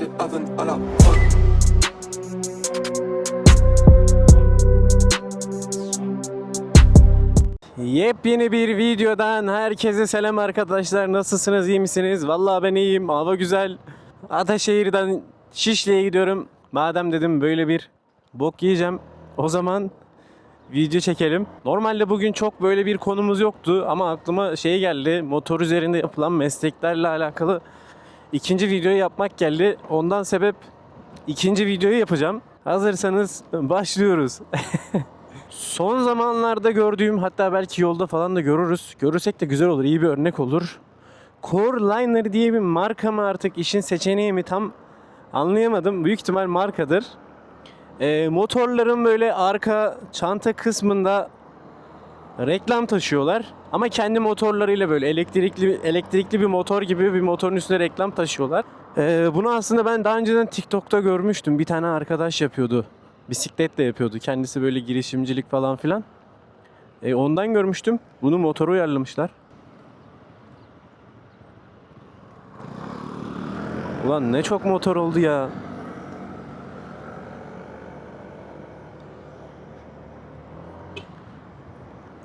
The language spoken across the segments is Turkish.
c'est Haven à la Yepyeni bir videodan herkese selam arkadaşlar. Nasılsınız? iyi misiniz? Vallahi ben iyiyim. Hava güzel. Ataşehir'den Şişli'ye gidiyorum. Madem dedim böyle bir bok yiyeceğim. O zaman video çekelim. Normalde bugün çok böyle bir konumuz yoktu ama aklıma şey geldi. Motor üzerinde yapılan mesleklerle alakalı ikinci videoyu yapmak geldi. Ondan sebep ikinci videoyu yapacağım. Hazırsanız başlıyoruz. Son zamanlarda gördüğüm hatta belki yolda falan da görürüz. Görürsek de güzel olur, iyi bir örnek olur. Coreliner diye bir marka mı artık işin seçeneği mi tam anlayamadım. Büyük ihtimal markadır. Ee, motorların böyle arka çanta kısmında reklam taşıyorlar. Ama kendi motorlarıyla böyle elektrikli elektrikli bir motor gibi bir motorun üstüne reklam taşıyorlar. Ee, bunu aslında ben daha önceden TikTok'ta görmüştüm. Bir tane arkadaş yapıyordu. Bisikletle yapıyordu. Kendisi böyle girişimcilik falan filan. E, ondan görmüştüm. Bunu motora uyarlamışlar. Ulan ne çok motor oldu ya.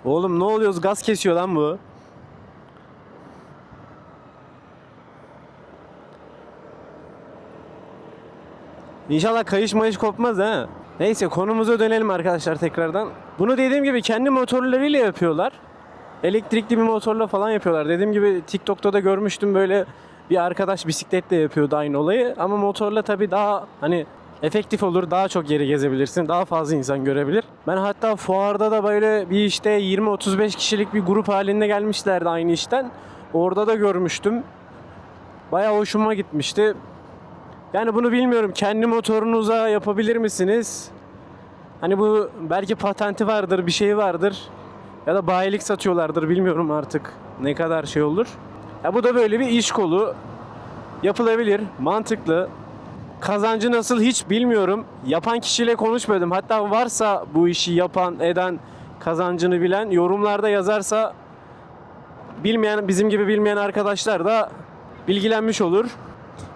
Oğlum ne oluyoruz? Gaz kesiyor lan bu. İnşallah kayış mayış kopmaz ha. Neyse konumuza dönelim arkadaşlar tekrardan. Bunu dediğim gibi kendi motorlarıyla yapıyorlar. Elektrikli bir motorla falan yapıyorlar. Dediğim gibi TikTok'ta da görmüştüm böyle bir arkadaş bisikletle yapıyordu aynı olayı. Ama motorla tabii daha hani efektif olur. Daha çok yeri gezebilirsin. Daha fazla insan görebilir. Ben hatta fuarda da böyle bir işte 20-35 kişilik bir grup halinde gelmişlerdi aynı işten. Orada da görmüştüm. Bayağı hoşuma gitmişti. Yani bunu bilmiyorum. Kendi motorunuza yapabilir misiniz? Hani bu belki patenti vardır, bir şey vardır. Ya da bayilik satıyorlardır bilmiyorum artık ne kadar şey olur. Ya bu da böyle bir iş kolu. Yapılabilir, mantıklı. Kazancı nasıl hiç bilmiyorum. Yapan kişiyle konuşmadım. Hatta varsa bu işi yapan, eden, kazancını bilen yorumlarda yazarsa bilmeyen bizim gibi bilmeyen arkadaşlar da bilgilenmiş olur.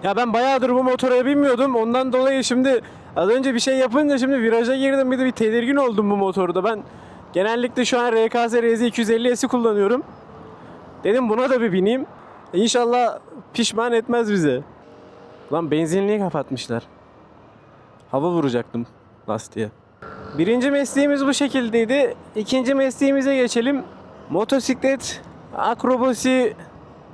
Ya ben bayağıdır bu motora binmiyordum. Ondan dolayı şimdi az önce bir şey yapınca şimdi viraja girdim bir de bir tedirgin oldum bu motorda. Ben genellikle şu an RKZ RZ 250S'i kullanıyorum. Dedim buna da bir bineyim. İnşallah pişman etmez bizi. Lan benzinliği kapatmışlar. Hava vuracaktım lastiğe. Birinci mesleğimiz bu şekildeydi. İkinci mesleğimize geçelim. Motosiklet, akrobasi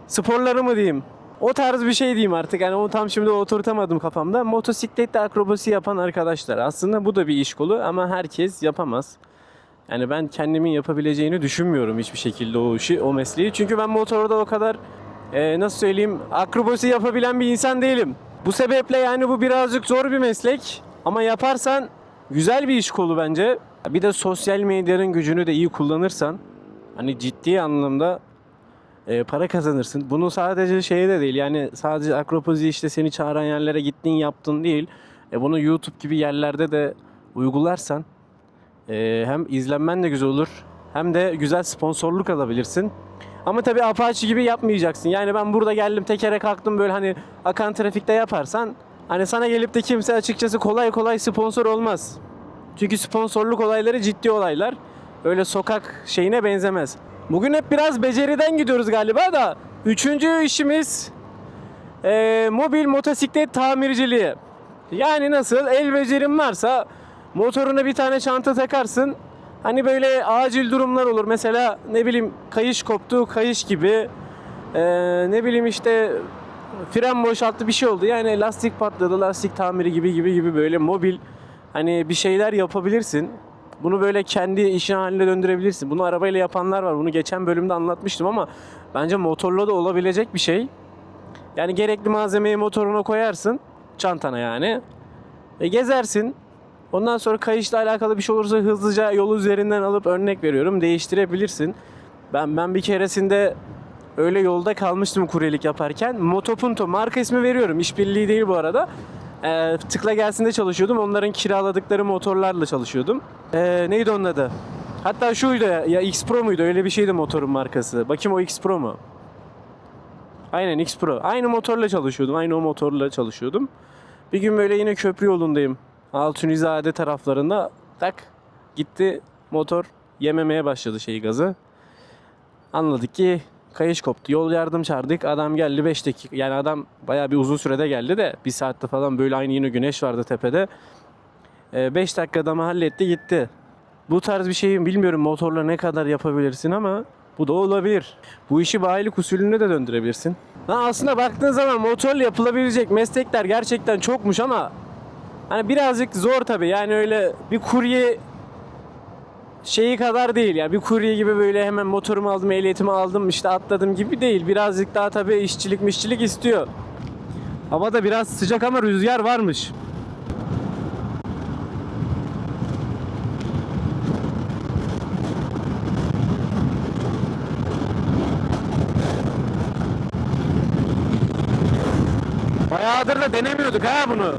sporları mı diyeyim? O tarz bir şey diyeyim artık. Yani onu tam şimdi oturtamadım kafamda. Motosiklette akrobasi yapan arkadaşlar. Aslında bu da bir iş kolu ama herkes yapamaz. Yani ben kendimin yapabileceğini düşünmüyorum hiçbir şekilde o işi, o mesleği. Çünkü ben motorda o kadar e, nasıl söyleyeyim akrobasi yapabilen bir insan değilim. Bu sebeple yani bu birazcık zor bir meslek. Ama yaparsan güzel bir iş kolu bence. Bir de sosyal medyanın gücünü de iyi kullanırsan hani ciddi anlamda e, para kazanırsın. Bunu sadece şey de değil yani sadece akropozi işte seni çağıran yerlere gittin yaptın değil. E, bunu YouTube gibi yerlerde de uygularsan e, hem izlenmen de güzel olur hem de güzel sponsorluk alabilirsin. Ama tabii Apache gibi yapmayacaksın. Yani ben burada geldim tekere kalktım böyle hani akan trafikte yaparsan hani sana gelip de kimse açıkçası kolay kolay sponsor olmaz. Çünkü sponsorluk olayları ciddi olaylar. Öyle sokak şeyine benzemez. Bugün hep biraz beceriden gidiyoruz galiba da. Üçüncü işimiz eee, mobil motosiklet tamirciliği. Yani nasıl? El becerin varsa motoruna bir tane çanta takarsın. Hani böyle acil durumlar olur. Mesela ne bileyim kayış koptu, kayış gibi. Eee, ne bileyim işte fren boşalttı bir şey oldu. Yani lastik patladı, lastik tamiri gibi gibi gibi böyle mobil hani bir şeyler yapabilirsin. Bunu böyle kendi işin haline döndürebilirsin. Bunu arabayla yapanlar var. Bunu geçen bölümde anlatmıştım ama bence motorla da olabilecek bir şey. Yani gerekli malzemeyi motoruna koyarsın. Çantana yani. Ve gezersin. Ondan sonra kayışla alakalı bir şey olursa hızlıca yol üzerinden alıp örnek veriyorum değiştirebilirsin. Ben ben bir keresinde öyle yolda kalmıştım kuryelik yaparken. Motopunto marka ismi veriyorum. İşbirliği değil bu arada. Ee, tıkla gelsinde çalışıyordum. Onların kiraladıkları motorlarla çalışıyordum. Ee, neydi onun adı? Hatta şuydu ya, ya X Pro muydu? Öyle bir şeydi motorun markası. Bakayım o X Pro mu? Aynen X Pro. Aynı motorla çalışıyordum. Aynı o motorla çalışıyordum. Bir gün böyle yine köprü yolundayım. Altunizade taraflarında tak gitti motor yememeye başladı şeyi gazı. Anladık ki kayış koptu. Yol yardım çağırdık. Adam geldi 5 dakika. Yani adam bayağı bir uzun sürede geldi de bir saatte falan böyle aynı yine güneş vardı tepede. 5 dakikada mı halletti gitti. Bu tarz bir şeyi bilmiyorum motorla ne kadar yapabilirsin ama bu da olabilir. Bu işi bayilik usulüne de döndürebilirsin. Ha aslında baktığın zaman motorla yapılabilecek meslekler gerçekten çokmuş ama hani birazcık zor tabii. Yani öyle bir kurye şeyi kadar değil ya. Bir kurye gibi böyle hemen motorumu aldım, ehliyetimi aldım, işte atladım gibi değil. Birazcık daha tabii işçilik mişçilik istiyor. Hava da biraz sıcak ama rüzgar varmış. Bayağıdır da denemiyorduk ha bunu.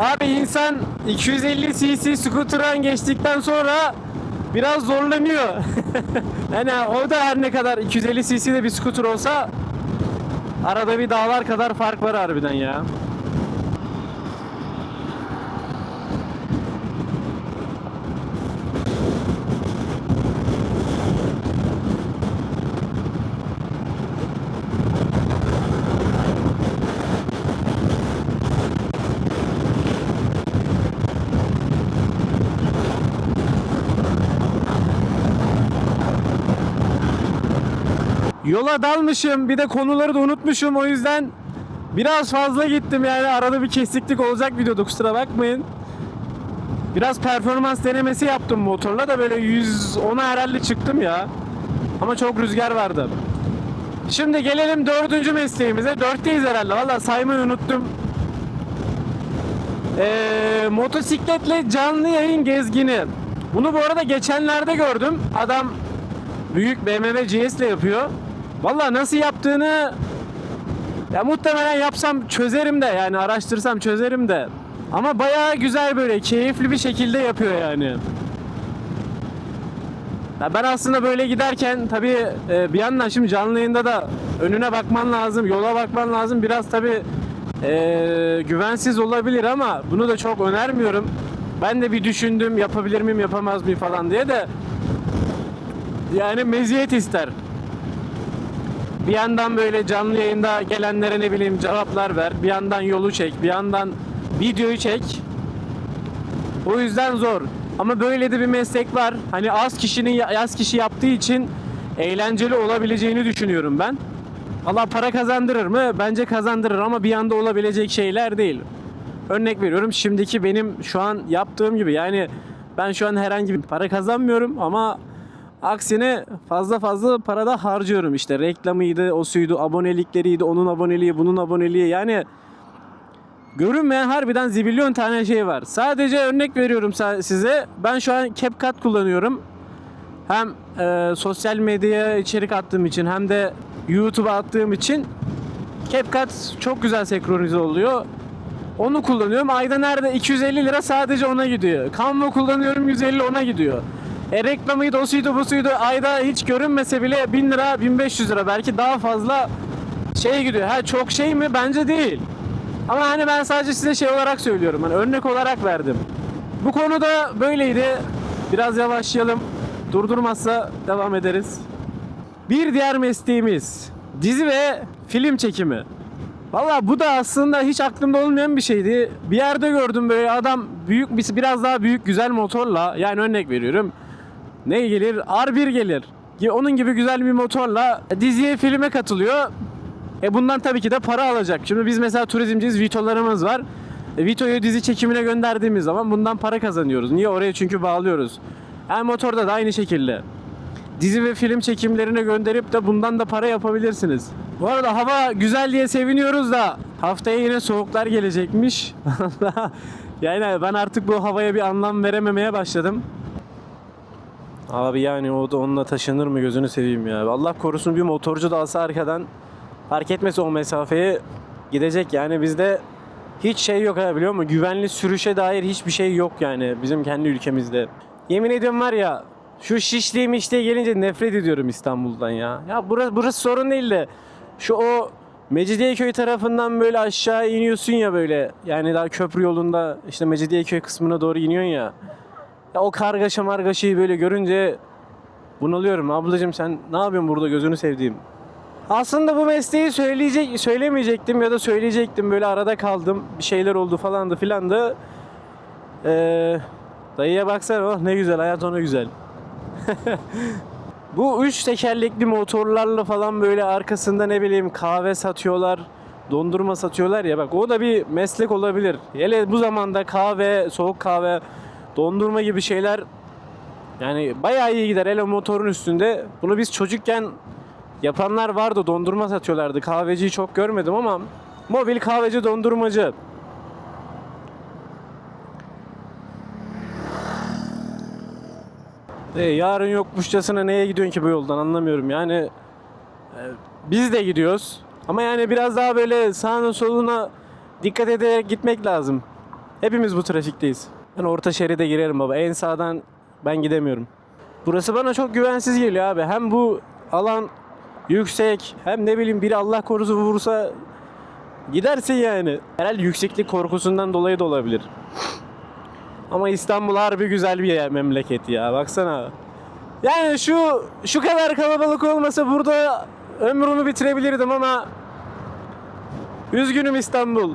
Abi insan 250 cc scooter'dan geçtikten sonra biraz zorlanıyor. yani o da her ne kadar 250 cc'de bir scooter olsa arada bir dağlar kadar fark var harbiden ya. Yola dalmışım bir de konuları da unutmuşum o yüzden biraz fazla gittim yani arada bir kesiklik olacak videoda kusura bakmayın. Biraz performans denemesi yaptım motorla da böyle 110'a herhalde çıktım ya. Ama çok rüzgar vardı. Şimdi gelelim dördüncü mesleğimize. Dörtteyiz herhalde. Valla saymayı unuttum. Ee, motosikletle canlı yayın gezgini. Bunu bu arada geçenlerde gördüm. Adam büyük BMW GS ile yapıyor. Valla nasıl yaptığını ya muhtemelen yapsam çözerim de yani araştırsam çözerim de. Ama bayağı güzel böyle keyifli bir şekilde yapıyor yani. Ya ben aslında böyle giderken tabii e, bir yandan şimdi canlı yayında da önüne bakman lazım, yola bakman lazım. Biraz tabii e, güvensiz olabilir ama bunu da çok önermiyorum. Ben de bir düşündüm yapabilir miyim yapamaz mıyım falan diye de yani meziyet ister. Bir yandan böyle canlı yayında gelenlere ne bileyim cevaplar ver. Bir yandan yolu çek. Bir yandan videoyu çek. O yüzden zor. Ama böyle de bir meslek var. Hani az kişinin az kişi yaptığı için eğlenceli olabileceğini düşünüyorum ben. Allah para kazandırır mı? Bence kazandırır ama bir anda olabilecek şeyler değil. Örnek veriyorum şimdiki benim şu an yaptığım gibi yani ben şu an herhangi bir para kazanmıyorum ama aksine fazla fazla para da harcıyorum işte reklamıydı, o suydu, abonelikleriydi, onun aboneliği, bunun aboneliği yani görünmeyen harbiden zibilyon tane şey var. Sadece örnek veriyorum size. Ben şu an CapCut kullanıyorum. Hem e, sosyal medyaya içerik attığım için hem de YouTube'a attığım için CapCut çok güzel senkronize oluyor. Onu kullanıyorum. Ayda nerede 250 lira sadece ona gidiyor. Canva kullanıyorum 150 ona gidiyor. E reklamıydı, o suydu, bu suydu. Ayda hiç görünmese bile 1000 lira, 1500 lira belki daha fazla şey gidiyor. Ha çok şey mi? Bence değil. Ama hani ben sadece size şey olarak söylüyorum. Hani örnek olarak verdim. Bu konuda böyleydi. Biraz yavaşlayalım. Durdurmazsa devam ederiz. Bir diğer mesleğimiz dizi ve film çekimi. Valla bu da aslında hiç aklımda olmayan bir şeydi. Bir yerde gördüm böyle adam büyük bir biraz daha büyük güzel motorla yani örnek veriyorum. Ne gelir? R1 gelir. Onun gibi güzel bir motorla diziye filme katılıyor. E bundan tabii ki de para alacak. Şimdi biz mesela turizmciyiz, Vito'larımız var. E Vito'yu dizi çekimine gönderdiğimiz zaman bundan para kazanıyoruz. Niye? Oraya çünkü bağlıyoruz. Yani motorda da aynı şekilde. Dizi ve film çekimlerine gönderip de bundan da para yapabilirsiniz. Bu arada hava güzel diye seviniyoruz da haftaya yine soğuklar gelecekmiş. yani ben artık bu havaya bir anlam verememeye başladım. Abi yani o da onunla taşınır mı gözünü seveyim ya. Allah korusun bir motorcu da alsa arkadan fark etmese o mesafeyi gidecek yani bizde hiç şey yok ha biliyor musun? Güvenli sürüşe dair hiçbir şey yok yani bizim kendi ülkemizde. Yemin ediyorum var ya şu şişliğim işte gelince nefret ediyorum İstanbul'dan ya. Ya burası, burası sorun değil de Şu o Mecidiyeköy tarafından böyle aşağı iniyorsun ya böyle. Yani daha köprü yolunda işte Mecidiyeköy kısmına doğru iniyorsun ya. Ya o kargaşa margaşayı böyle görünce bunalıyorum. Ablacığım sen ne yapıyorsun burada gözünü sevdiğim. Aslında bu mesleği söyleyecek söylemeyecektim ya da söyleyecektim böyle arada kaldım. Bir şeyler oldu falandı filandı. Ee, dayıya baksana oh ne güzel hayat ona güzel. Bu üç tekerlekli motorlarla falan böyle arkasında ne bileyim kahve satıyorlar, dondurma satıyorlar ya bak o da bir meslek olabilir. Hele bu zamanda kahve, soğuk kahve, dondurma gibi şeyler yani bayağı iyi gider hele motorun üstünde. Bunu biz çocukken yapanlar vardı dondurma satıyorlardı. Kahveciyi çok görmedim ama mobil kahveci dondurmacı. E, yarın yokmuşçasına neye gidiyorsun ki bu yoldan anlamıyorum. Yani e, biz de gidiyoruz. Ama yani biraz daha böyle sağına soluna dikkat ederek gitmek lazım. Hepimiz bu trafikteyiz. Ben orta şeride girerim baba. En sağdan ben gidemiyorum. Burası bana çok güvensiz geliyor abi. Hem bu alan yüksek hem ne bileyim biri Allah korusu vursa gidersin yani. Herhalde yükseklik korkusundan dolayı da olabilir. Ama İstanbul harbi güzel bir yer memleket ya baksana. Yani şu şu kadar kalabalık olmasa burada ömrümü bitirebilirdim ama üzgünüm İstanbul.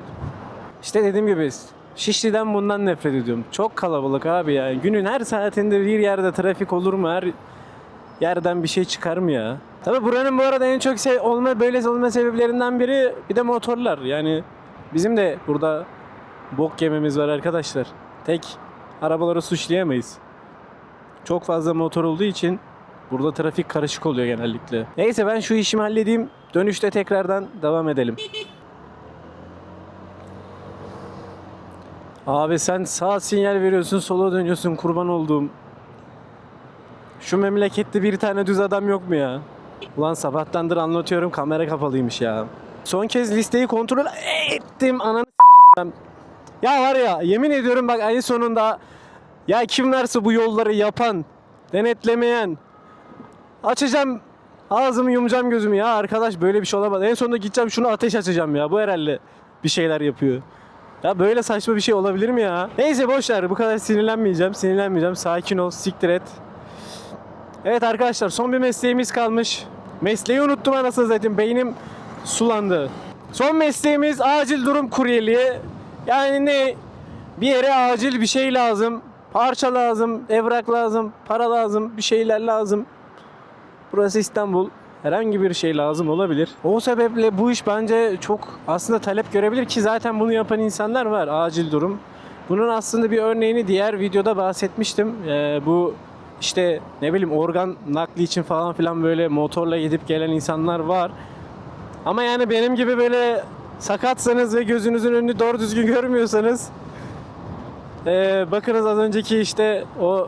İşte dediğim gibi Şişli'den bundan nefret ediyorum. Çok kalabalık abi ya. Günün her saatinde bir yerde trafik olur mu? Her yerden bir şey çıkar mı ya? Tabi buranın bu arada en çok şey olma böyle olma sebeplerinden biri bir de motorlar. Yani bizim de burada bok yememiz var arkadaşlar. Tek arabaları suçlayamayız. Çok fazla motor olduğu için burada trafik karışık oluyor genellikle. Neyse ben şu işimi halledeyim. Dönüşte tekrardan devam edelim. Abi sen sağ sinyal veriyorsun, sola dönüyorsun kurban olduğum. Şu memlekette bir tane düz adam yok mu ya? Ulan sabahtandır anlatıyorum kamera kapalıymış ya. Son kez listeyi kontrol ettim ananı s**eyim. Ya var ya yemin ediyorum bak ayın sonunda ya kim varsa bu yolları yapan, denetlemeyen açacağım ağzımı yumacağım gözümü ya arkadaş böyle bir şey olamaz. En sonunda gideceğim şunu ateş açacağım ya bu herhalde bir şeyler yapıyor. Ya böyle saçma bir şey olabilir mi ya? Neyse boş ver bu kadar sinirlenmeyeceğim sinirlenmeyeceğim sakin ol siktir et. Evet arkadaşlar son bir mesleğimiz kalmış. Mesleği unuttum anasını zaten beynim sulandı. Son mesleğimiz acil durum kuryeliği. Yani ne? Bir yere acil bir şey lazım. Parça lazım, evrak lazım, para lazım, bir şeyler lazım. Burası İstanbul. Herhangi bir şey lazım olabilir. O sebeple bu iş bence çok aslında talep görebilir ki zaten bunu yapan insanlar var. Acil durum. Bunun aslında bir örneğini diğer videoda bahsetmiştim. Ee, bu işte ne bileyim organ nakli için falan filan böyle motorla gidip gelen insanlar var. Ama yani benim gibi böyle sakatsanız ve gözünüzün önünü doğru düzgün görmüyorsanız ee, bakınız az önceki işte o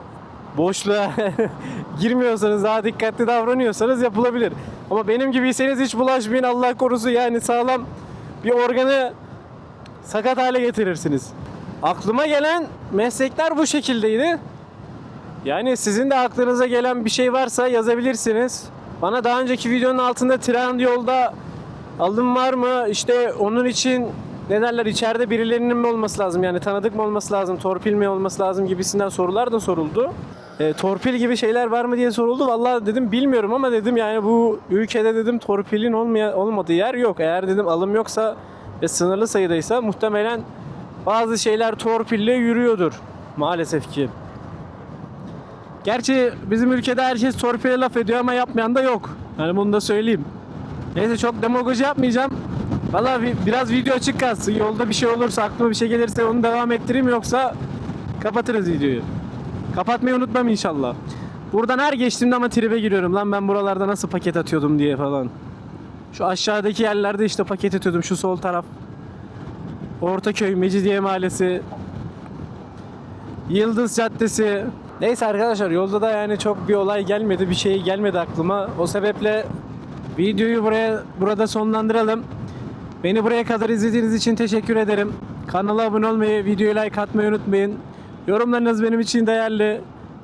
boşluğa girmiyorsanız daha dikkatli davranıyorsanız yapılabilir. Ama benim gibiyseniz hiç bulaşmayın Allah korusun yani sağlam bir organı sakat hale getirirsiniz. Aklıma gelen meslekler bu şekildeydi. Yani sizin de aklınıza gelen bir şey varsa yazabilirsiniz. Bana daha önceki videonun altında trend yolda alım var mı? İşte onun için ne derler içeride birilerinin mi olması lazım? Yani tanıdık mı olması lazım? Torpil mi olması lazım gibisinden sorular da soruldu. E, torpil gibi şeyler var mı diye soruldu. Vallahi dedim bilmiyorum ama dedim yani bu ülkede dedim torpilin olmaya, olmadığı yer yok. Eğer dedim alım yoksa ve sınırlı sayıdaysa muhtemelen bazı şeyler torpille yürüyordur maalesef ki. Gerçi bizim ülkede herkes torpile laf ediyor ama yapmayan da yok. Yani bunu da söyleyeyim. Neyse çok demagoji yapmayacağım. Valla bir- biraz video açık kalsın. Yolda bir şey olursa, aklıma bir şey gelirse onu devam ettireyim yoksa kapatırız videoyu. Kapatmayı unutmam inşallah. Buradan her geçtiğimde ama tribe giriyorum. Lan ben buralarda nasıl paket atıyordum diye falan. Şu aşağıdaki yerlerde işte paket atıyordum. Şu sol taraf. Ortaköy, Mecidiye Mahallesi. Yıldız Caddesi. Neyse arkadaşlar yolda da yani çok bir olay gelmedi. Bir şey gelmedi aklıma. O sebeple videoyu buraya burada sonlandıralım. Beni buraya kadar izlediğiniz için teşekkür ederim. Kanala abone olmayı, videoya like atmayı unutmayın. Yorumlarınız benim için değerli.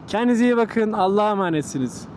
Kendinize iyi bakın. Allah'a emanetsiniz.